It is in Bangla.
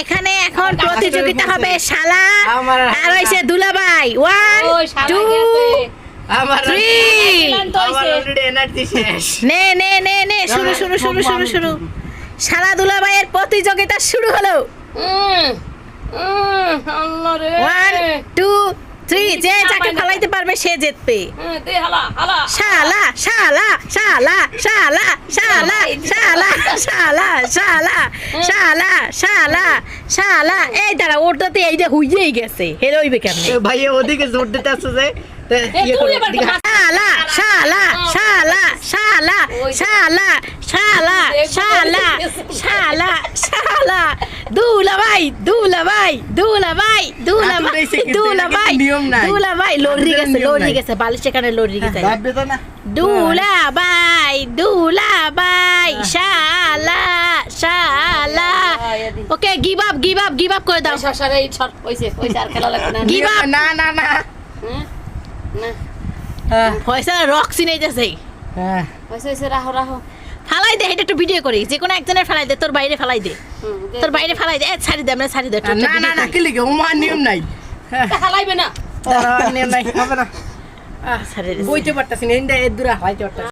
এখানে এখন প্রতিযোগিতা হবে শালা আর হইছে দুলাভাই। ওয়ান টু গেছে। থ্রি ক্লান্ত আমার হইছে। অলরেডি এনার্জি শেষ। নে নে নে নে শুরু শুরু শুরু শুরু শুরু। শালা দুলাভাইয়ের প্রতিযোগিতা শুরু হলো। উম, উম, আল্লাহ রে। ওয়ান টু থ্রি যে যাকে ফলাইতে পারবে সে জিতবে। হ্যাঁ, দে হালা, হালা। শালা শালা শালা শালা শালা শালা শালা শালা শালা শালা শালা এই দাঁড়া ওটাতে এই যে হুইয়েই গেছে। হেরে হইবে কেমনে? ভাই ওদিকে জোর দিতে আসছে যে তা এ, তুই করো, এবার এদিকে হাত- শালা শালা শালা শালা শালা শালা শালা শালা শালা। দুলা ভাই দুলা ভাই দুলা ভাই দুলা হাত ভাই উঠাইছে কিন্তু, দুলা এটা ভাই কিন্তু নিয়ম নাই। দুলা ভাই লড়ি হাতের গেছে নিয়ম লড়ি নাই। গেছে বালিশ এখানে লড়ি গেছে ভাববে তো না দুলা ভাই দুলা ভাই শালা শালা okay give up give up give up করে দাও। শশারে এই ছট, হইছে, হইছে, আর খেলা লাগবে না। Give up. না না না। হ্যাঁ? না, হ্যাঁ, পয়সা রক সিনাইতেছে হ্যাঁ। হইছে, হইছে, রাহো, রাহো। ফালাই দে এটা একটু ভিডিও করি। যে কোনো একজনের ফালাই দে তোর বাইরে ফালাই দে। তোর বাইরে ফালাই দে। এ, ছাড়ি দে আমরা ছাড়ি দে না না না। কি লিখে ওমার নিয়ম নাই। হ্যাঁ, হালাইবে না। নিয়ম নাই হবে না। ছাড়ি দে বইতে পারতাছি না এন্ডা এর দূরে হাইতে পারতাছি